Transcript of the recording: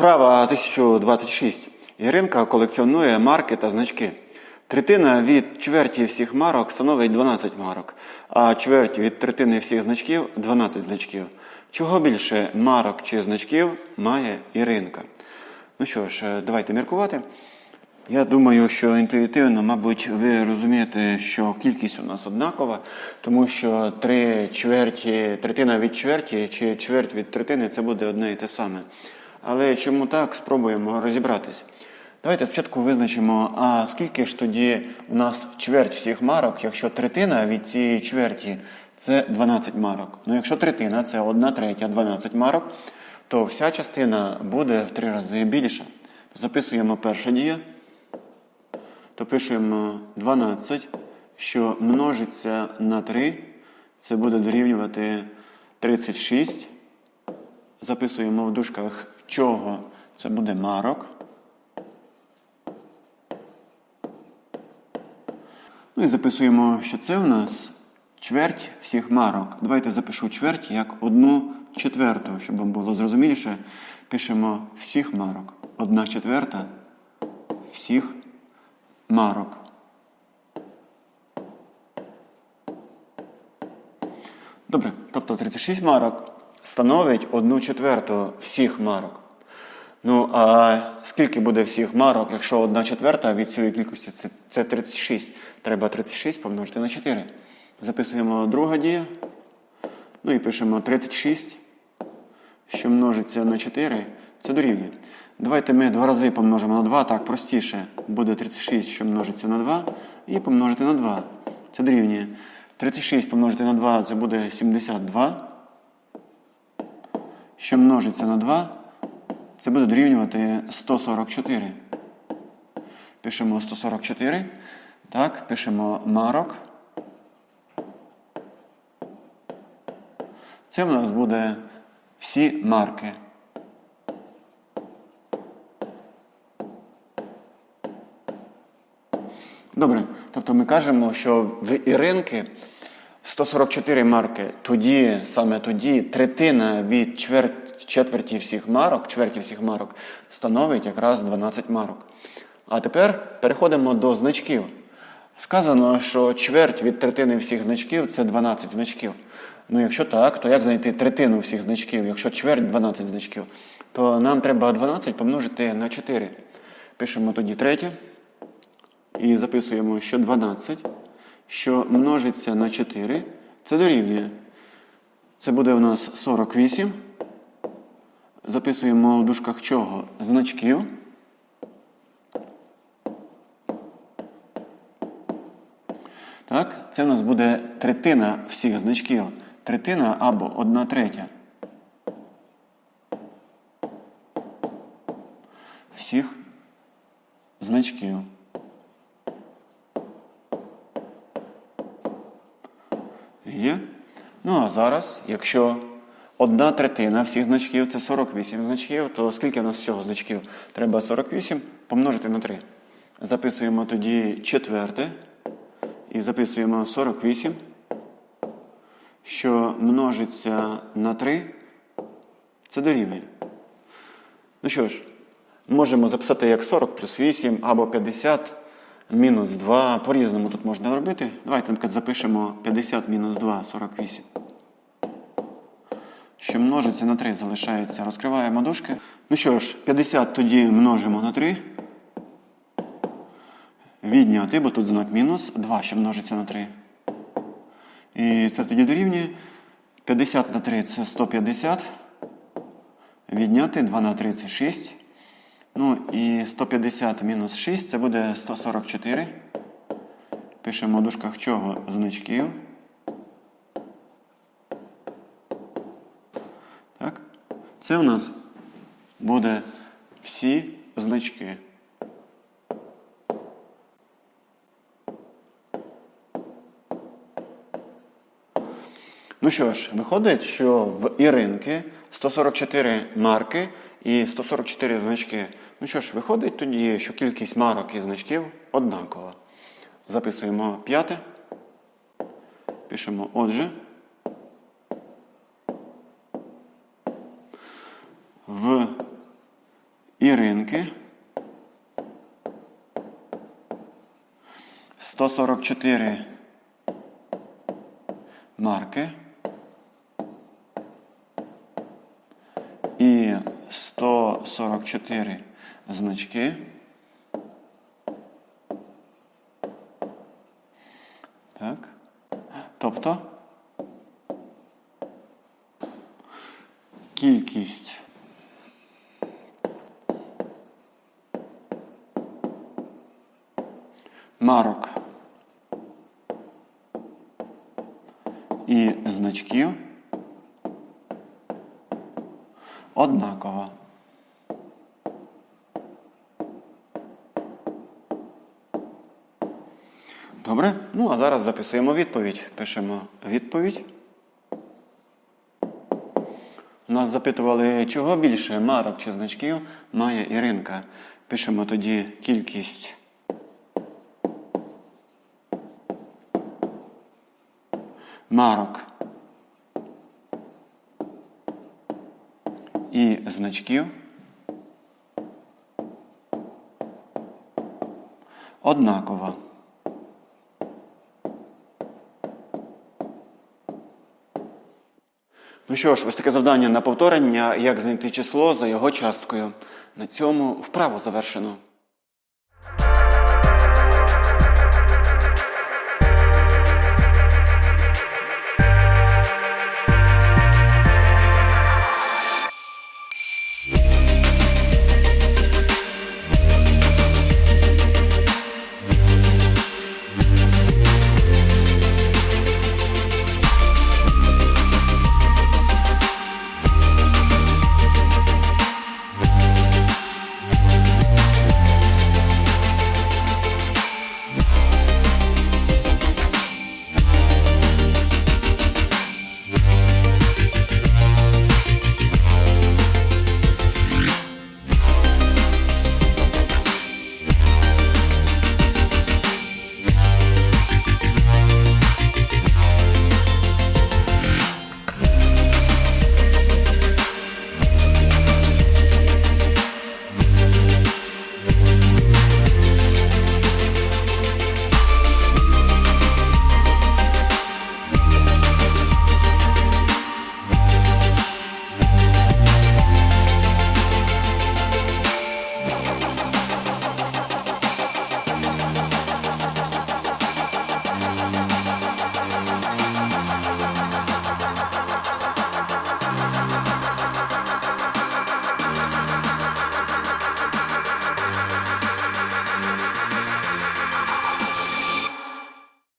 Вправа 1026. Іринка колекціонує марки та значки. Третина від чверті всіх марок становить 12 марок, а чверть від третини всіх значків 12 значків. Чого більше марок чи значків має Іринка? Ну що ж, е, давайте міркувати. Я думаю, що інтуїтивно, мабуть, ви розумієте, що кількість у нас однакова, тому що три чверті, третина від чверті чи чверть від третини це буде одне і те саме. Але чому так, спробуємо розібратись. Давайте спочатку визначимо, а скільки ж тоді у нас чверть всіх марок, якщо третина від цієї чверті це 12 марок. Ну, якщо третина це 1 третя 12 марок, то вся частина буде в три рази більша. Записуємо перша дія то пишемо 12, що множиться на 3, це буде дорівнювати 36. Записуємо в дужках чого це буде марок. Ну і записуємо, що це у нас чверть всіх марок. Давайте запишу чверть як одну четверту, щоб вам було зрозуміліше. Пишемо всіх марок. Одна четверта всіх марок. Добре, тобто 36 марок становить одну четверту всіх марок. Ну, а скільки буде всіх марок, якщо одна четверта від цієї кількості це, це 36. Треба 36 помножити на 4. Записуємо друга дія. Ну і пишемо 36, що множиться на 4, це дорівнює. Давайте ми два рази помножимо на 2, так простіше. Буде 36, що множиться на 2, і помножити на 2. Це дорівнює. 36 помножити на 2 це буде 72. Що множиться на 2, це буде дорівнювати 144. Пишемо 144. Так, пишемо марок. Це в нас буде всі марки. Добре, тобто ми кажемо, що в Іринки 144 марки, тоді, саме тоді, третина від чверть, четверті всіх марок, чверті всіх марок становить якраз 12 марок. А тепер переходимо до значків. Сказано, що чверть від третини всіх значків це 12 значків. Ну, якщо так, то як знайти третину всіх значків? Якщо чверть 12 значків, то нам треба 12 помножити на 4. Пишемо тоді третє. І записуємо, що 12, що множиться на 4, це дорівнює. Це буде у нас 48. Записуємо в дужках чого? Значків. Так, це у нас буде третина всіх значків. Третина або одна третя. Всіх значків. Є. Ну а зараз, якщо одна третина всіх значків це 48 значків, то скільки у нас всього значків? Треба 48 помножити на 3. Записуємо тоді четверте. І записуємо 48, що множиться на 3, це дорівнює. Ну що ж, можемо записати як 40 плюс 8 або 50 мінус 2. По-різному тут можна робити. Давайте наприклад, запишемо 50 мінус 2 48. Що множиться на 3, залишається. Розкриваємо дужки. Ну що ж, 50 тоді множимо на 3. Відняти, бо тут знак мінус. 2, що множиться на 3. І це тоді дорівнює. 50 на 3 це 150. Відняти 2 на 3 це 6. Ну і 150 мінус 6 це буде 144. Пишемо в дужках чого значків. Так. Це у нас буде всі значки. Ну що ж, виходить, що в Іринки 144 марки і 144 значки. Ну що ж, виходить тоді, що кількість марок і значків однакова. Записуємо п'яте. Пишемо отже. Іринки. 144 марки. І 144 значки. Так. Тобто кількість марок і значків однакова. Добре? Ну, а зараз записуємо відповідь. Пишемо відповідь. Нас запитували, чого більше марок чи значків має Іринка. Пишемо тоді кількість марок і значків однакова. Ну що ж, ось таке завдання на повторення, як знайти число за його часткою. На цьому вправо завершено.